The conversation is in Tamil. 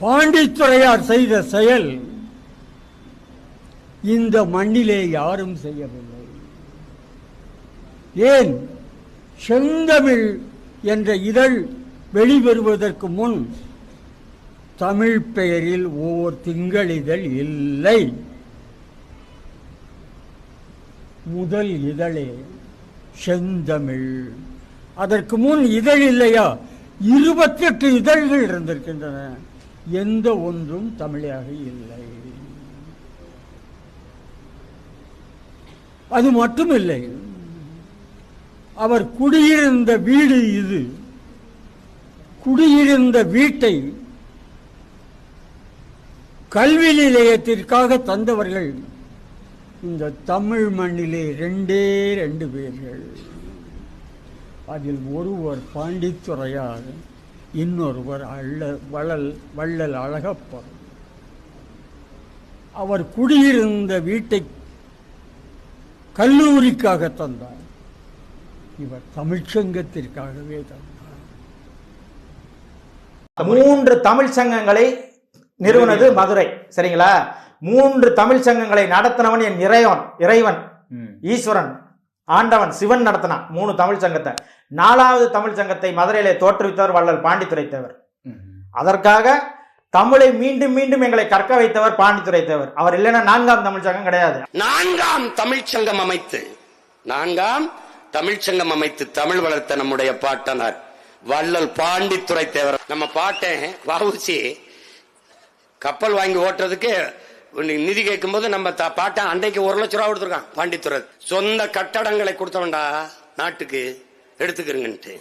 பாண்டித்துறையார் செய்த செயல் இந்த மண்ணிலே யாரும் செய்யவில்லை. ஏன்? செந்தமிழ் என்ற இதழ் வெளிவருவதற்கு முன் தமிழ் பெயரில் ஓர் திங்களிதழ் இல்லை. முதல் இதழே செந்தமிழ். அதற்கு முன் இதழ் இல்லையா? இருபத்தெட்டு இதழ்கள் இருந்திருக்கின்றன. எந்த ஒன்றும் தமிழாக இல்லை. அது மட்டுமில்லை அவர் குடியிருந்த வீடு இது குடியிருந்த வீட்டை கல்வி நிலையத்திற்காக தந்தவர்கள் இந்த தமிழ் மண்ணிலே ரெண்டே ரெண்டு பேர்கள். அதில் ஒருவர் பாண்டித்துறையார் இன்னொருவர் அள்ள வள்ளல் வள்ளல் அழகப்பர். அவர் குடியிருந்த வீட்டை கல்லூரிக்காக தந்தார். இவர் தமிழ்ச்சங்கத்திற்காகவே தந்தார். மூன்று தமிழ் சங்கங்களை நிறுவனது மதுரை சரிங்களா? மூன்று தமிழ் சங்கங்களை நடத்தினவன் என் இறைவன் இறைவன் ஈஸ்வரன். ஆண்டவன் சிவன் நடத்தினான். மூணு தமிழ் சங்கத்தை. நாலாவது தமிழ் சங்கத்தை மதுரையிலே தோற்றுவித்தவர் வள்ளல் பாண்டித்துரை தேவர் அதற்காக தமிழை மீண்டும் மீண்டும் எங்களை கற்க வைத்தவர் பாண்டித்துரை தேவர் அவர் இல்லைன்னா நான்காம் தமிழ் சங்கம் கிடையாது. நான்காம் தமிழ்ச்சங்கம் அமைத்து நான்காம் தமிழ்ச்சங்கம் அமைத்து தமிழ் வளர்த்த நம்முடைய பாட்டனார் வள்ளல் பாண்டித்துரை தேவர் நம்ம பாட்டேன் வவுசி கப்பல் வாங்கி ஓட்டுறதுக்கு நிதி கேட்கும்போது நம்ம பாட்டா அன்றைக்கு ஒரு லட்ச ரூபா கொடுத்துருக்கான் பாண்டித்துறை. சொந்த கட்டடங்களை கொடுத்தவன்டா நாட்டுக்கு எடுத்துக்கிறங்கன்ட்டு